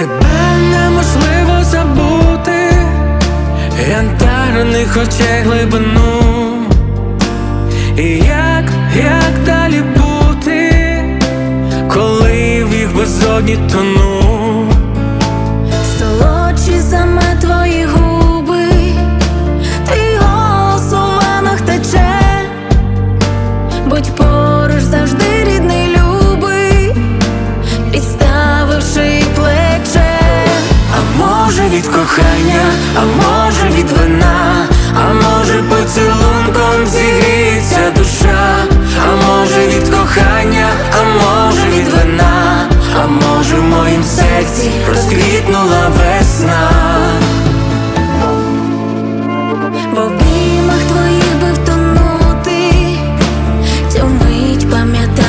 Тебе неможливо забути, янтарних очей глибину. І як, як далі бути, коли в їх безодні тону, солочі заметва. Від кохання, а може від вина, а може поцілунком зігріється душа, а може від кохання, а може від вина, а може в моїм серці розквітнула весна. Твоїх би втонути, цю мить пам'ятатиму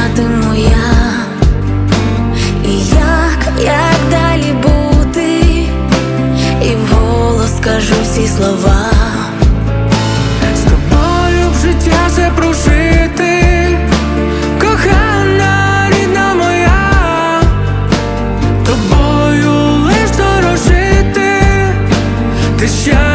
слова. З тобою в життя все прожити, кохана рідна моя, тобою лиш дорожити, ти щастя,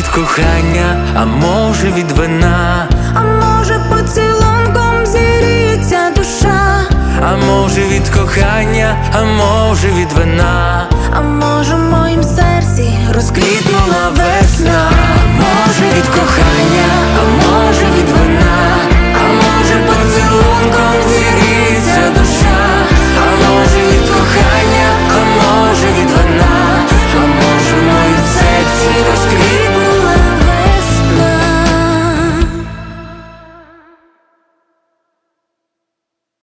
від кохання, а може від вина, А може поцілунком зіріться душа, а може від кохання, а може від вина, а може